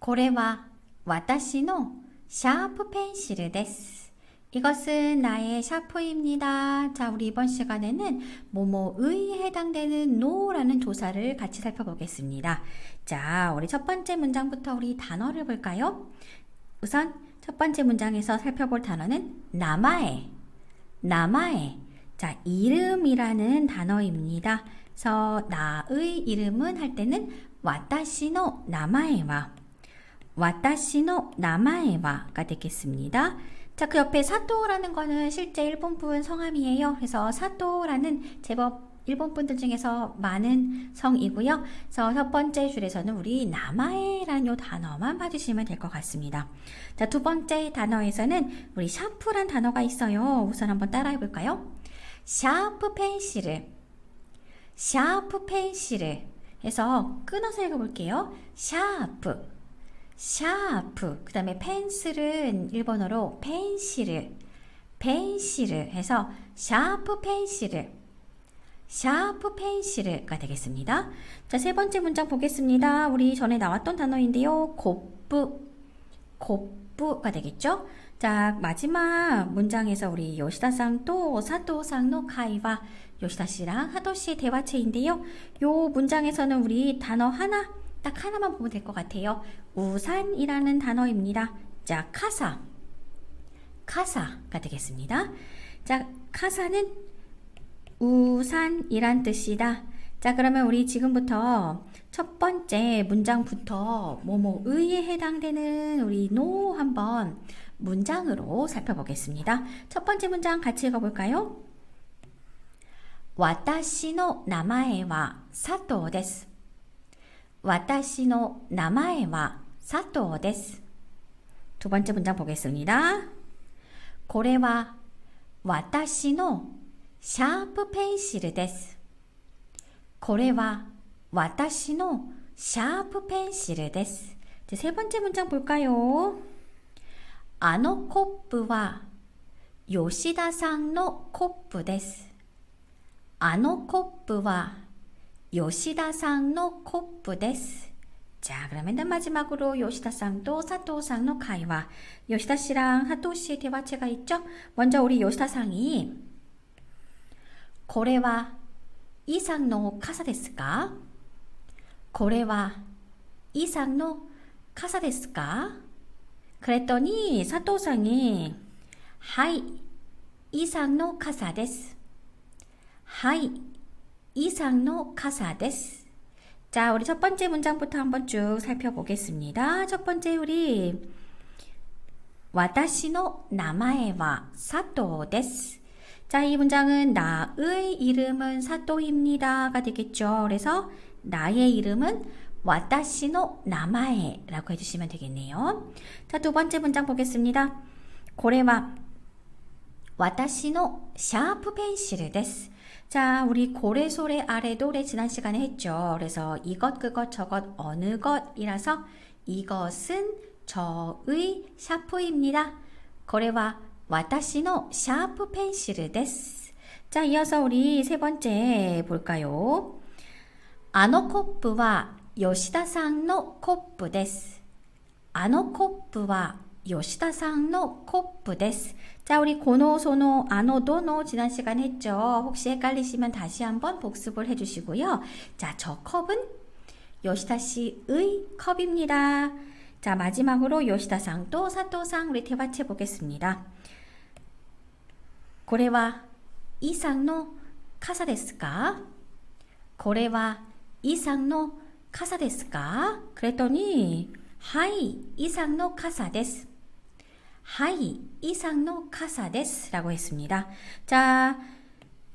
これは私のシャープペンシルです。 이것은 나의 샤프입니다. 자, 우리 이번 시간에는 뭐뭐의 해당되는 no라는 조사를 같이 살펴보겠습니다. 자, 우리 첫 번째 문장부터 우리 단어를 볼까요? 우선 첫 번째 문장에서 살펴볼 단어는 나마에, 나마에. 자, 이름이라는 단어입니다. 그래서 나의 이름은 할 때는 와타시노 나마에와 와타시노 나마에와가 되겠습니다. 자, 그 옆에 사토라는 거는 실제 일본분 성함이에요. 그래서 사토라는 제법 일본 분들 중에서 많은 성이고요. 그래서 첫 번째 줄에서는 우리 나마에라는 요 단어만 봐주시면 될 것 같습니다. 자, 두 번째 단어에서는 우리 샤프란 단어가 있어요. 우선 한번 따라해 볼까요? 샤프 펜시르. 샤프 펜시르. 해서 끊어서 읽어볼게요. 샤프. 샤프. 그 다음에 펜슬은 일본어로 펜시르. 펜시르 해서 샤프 펜시르. 샤프 펜시르가 되겠습니다. 자, 세 번째 문장 보겠습니다. 우리 전에 나왔던 단어인데요. 곱부. 곱부가 되겠죠? 자, 마지막 문장에서 우리 요시다상 또 사토상노 카이와 요시다 씨랑 하도 씨의 대화체인데요. 요 문장에서는 우리 단어 하나, 딱 하나만 보면 될 것 같아요. 우산이라는 단어입니다. 자, 카사. 카사가 되겠습니다. 자, 카사는 우산이란 뜻이다. 자, 그러면 우리 지금부터 첫 번째 문장부터 뭐뭐의에 해당되는 우리 노 한번 문장으로 살펴보겠습니다. 첫 번째 문장 같이 읽어볼까요? 私の名前は佐藤です。 私の名前は佐藤です。 두 번째 문장 보겠습니다. これは私のシャープペンシルです。これは私のシャープペンシルです。 이제 세 번째 문장 볼까요? あのコップは吉田さんのコップです。あのコップは 吉田さんのコップです。 자, 그러면 맨 마지막으로 요시다상도 사토상의 카이와 요시다 씨랑 하토 씨의 대화체가 있죠? 먼저 우리 요시다 상이 これはイさんの傘ですかこれはイさんの傘ですか 그랬더니 사토상이 はい、イさんの傘です。はい、 イさんの傘です。 자, 우리 첫 번째 문장부터 한번 쭉 살펴보겠습니다. 첫 번째 우리 私の名前は佐藤です. 자, 이 문장은 나의 이름은 사토입니다가 되겠죠. 그래서 나의 이름은 私の名前라고 해주시면 되겠네요. 자, 두 번째 문장 보겠습니다. これは私のシャープペンシルです. 자, 우리 고래소래 아래도래 지난 시간에 했죠. 그래서 이것, 그것, 저것, 어느 것이라서 이것은 저의 샤프입니다. 거래와 와타시노 샤프 펜시르 데스. 자, 이어서 우리 세 번째 볼까요? 아노 코프와 요시다상노 코프 데스. 아노 코프와 요시다상노 코프 데스. 자, 우리 고노, 소노, 아노, 도노 지난 시간 했죠. 혹시 헷갈리시면 다시 한번 복습을 해주시고요. 자, 저 컵은 요시다 씨의 컵입니다. 자, 마지막으로 요시다상 또 사또상 우리 대화체 보겠습니다. 고래와 이상노 카사 데스까? 고래와 이상노 카사 데스까? 그랬더니 하이 이상노 카사 데스. 하이 이상노 카사데스 라고 했습니다. 자,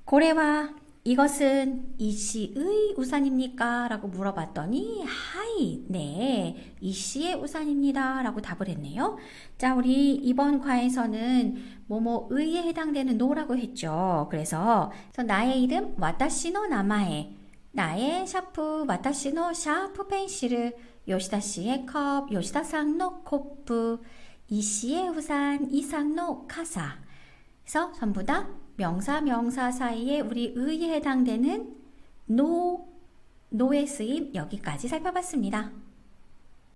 고래와 이것은 이씨의 우산입니까? 라고 물어봤더니 하이 네 이씨의 우산입니다 라고 답을 했네요. 자 우리 이번 과에서는 뭐뭐의에 해당되는 노라고 했죠. 그래서 나의 이름 와타시노 나마에 나의 샤프 와타시노 샤프 펜시르 요시다 씨의 컵 요시다 상노 코프 이 씨의 우산 이상노 카사 그래서 전부 다 명사 명사 사이에 우리 의에 해당되는 노 노의 쓰임 여기까지 살펴봤습니다.